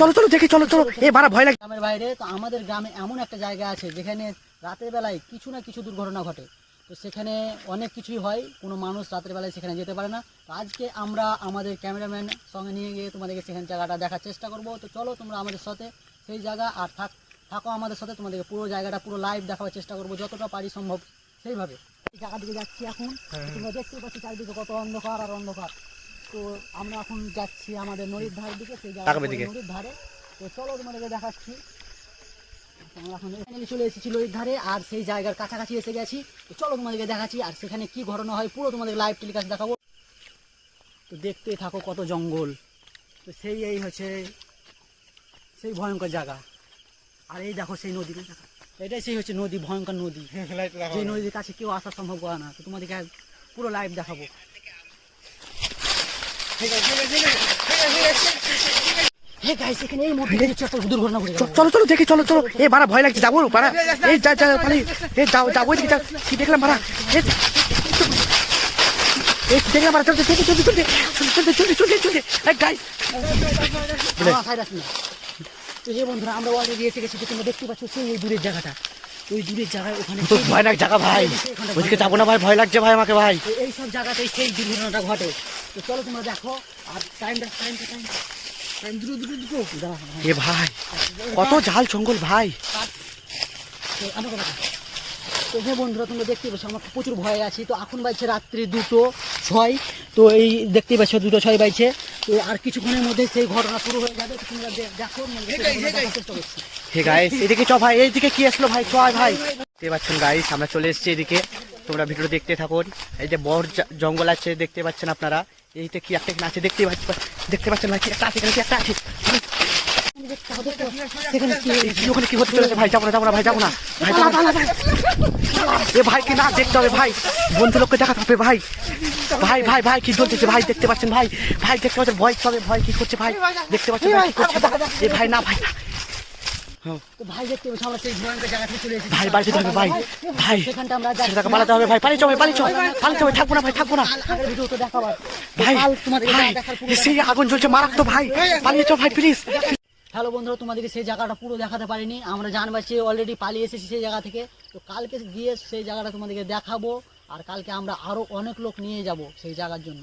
চলো চলো দেখি চলো চলো। এ ভয় লাগে। গ্রামের বাইরে তো আমাদের গ্রামে এমন একটা জায়গা আছে যেখানে রাতের বেলায় কিছু না কিছু দুর্ঘটনা ঘটে। তো সেখানে অনেক কিছুই হয় কোনো মানুষ রাতের বেলায় সেখানে যেতে পারে না। তো আজকে আমরা আমাদের ক্যামেরাম্যান সঙ্গে নিয়ে গিয়ে তোমাদেরকে সেখানে জায়গাটা দেখার চেষ্টা করব। তো চলো তোমরা আমাদের সাথে সেই জায়গা আর থাক থাকো আমাদের সাথে। তোমাদেরকে পুরো জায়গাটা পুরো লাইভ দেখাবার চেষ্টা করব যতটা পারি সম্ভব সেইভাবে। জায়গা দিকে যাচ্ছি এখন। তোমরা দেখতে পাচ্ছি চারিদিকে কত অন্ধকার আর অন্ধকার। তো আমরা এখন যাচ্ছি আমাদের নদীর ধারের দিকে সেই জায়গা দিকে। নদীর ধারে। তো চলো তোমাদেরকে দেখাচ্ছি। আমরা এখন এখানে চলে এসেছি নদীর ধারে আর সেই জায়গার কাছাকাছি এসে গেছি। তো চলো তোমাদেরকে দেখাচ্ছি আর সেখানে কি ঘটনা হয় পুরো তোমাদের লাইভ টেলিকাস্ট দেখাবো। তো দেখতে থাকো কত জঙ্গল। তো সেই এই হচ্ছে সেই ভয়ঙ্কর জায়গা। আর এই দেখো সেই নদী এটাই সেই হচ্ছে নদী ভয়ঙ্কর নদী যে নদীর কাছে কেউ আসা সম্ভব করে না তো তোমাদেরকে পুরো লাইভ দেখাবো চলো চলো দেখি চলো চলো এ বাড়া ভয় লাগছে যাব বাড়া এই যা যা পালি এ যাও যাব এদিকে যাও কি দেখলাম বাড়া এ এই কি দেখলাম বাড়া চলতে চলতে চলতে চলতে চলতে চলতে চলতে চলতে গাইস আমার সাইড আসে না। তো যে বন্ধুরা আমরা অলরেডি এসে গেছি তোমরা দেখতে পাচ্ছ সেই ওই দূরের জায়গাটা। ওই দূরের জায়গায় ওখানে তো ভয় লাগ জায়গা ভাই। ওদিকে যাব না ভাই ভয় লাগছে ভাই আমাকে ভাই। এই সব জায়গাতেই সেই দুর্ঘটনাটা ঘটে। তো চলো তোমরা দেখো আর টাইমটা টাইমটা টাইম টাইম দ্রুত দাঁড়া এ ভাই কত ঝাল জঙ্গল ভাই। তো হ্যাঁ বন্ধুরা তোমরা দেখতে পাচ্ছ আমার প্রচুর ভয় আছি। তো এখন বাজছে রাত্রি দুটো ছয়। তো এই দেখতেই পাচ্ছ দুটো ছয় বাজছে। তো আর কিছুক্ষণের মধ্যে সেই ঘটনা শুরু হয়ে যাবে। তোমরা দেখো হে গাইস এদিকে চ ভাই এইদিকে কি আসলো ভাই? চ ভাই। দেখতে পাচ্ছেন গাইস আমরা চলে এসেছি এদিকে তোমরা ভিডিও দেখতে থাকুন। এই যে বড় জঙ্গল আছে দেখতে পাচ্ছেন আপনারা। এইটা কি একটা আছে দেখতে পাচ্ছেন দেখতে পাচ্ছেন ভাই কি একটা আছে কি একটা আছে? সেখানে কি ওখানে কি হতে চলেছে? ভাই যাব না যাব না ভাই যাব না। ভাই এ ভাই কি না দেখতে হবে ভাই। বন্ধু লোককে দেখাতে হবে ভাই। ভাই ভাই ভাই কি চলতেছে ভাই দেখতে পাচ্ছেন ভাই। ভাই দেখতে পাচ্ছেন ভয় চলে ভয় কি করছে ভাই? দেখতে পাচ্ছেন ভাই কি করছে? এ ভাই না ভাই না। ভাই দেখতে পাচ্ছ আমরা সেই ভয়ঙ্কর জায়গা থেকে চলে এসেছি। ভাই ভাই। ভাই সেখানটা আমরা ছেড়ে টাকা পালাতে হবে ভাই। পালিয়ে পালিয়ে পালিয়ে থাকব না ভাই থাকব না। আগের ভিডিও তো দেখাবার। ভাই কাল তোমাদের দেখার সেই আগুন জ্বলছে মারাত্মক ভাই। পালিয়ে যাও ভাই প্লিজ হ্যালো বন্ধুরা, তোমাদেরকে সেই জায়গাটা পুরো দেখাতে পারিনি। আমরা জানবাচ্ছি অলরেডি পালিয়ে এসেছি সেই জায়গা থেকে। তো কালকে গিয়ে সেই জায়গাটা তোমাদেরকে দেখাবো, আর কালকে আমরা আরও অনেক লোক নিয়ে যাব সেই জায়গার জন্য।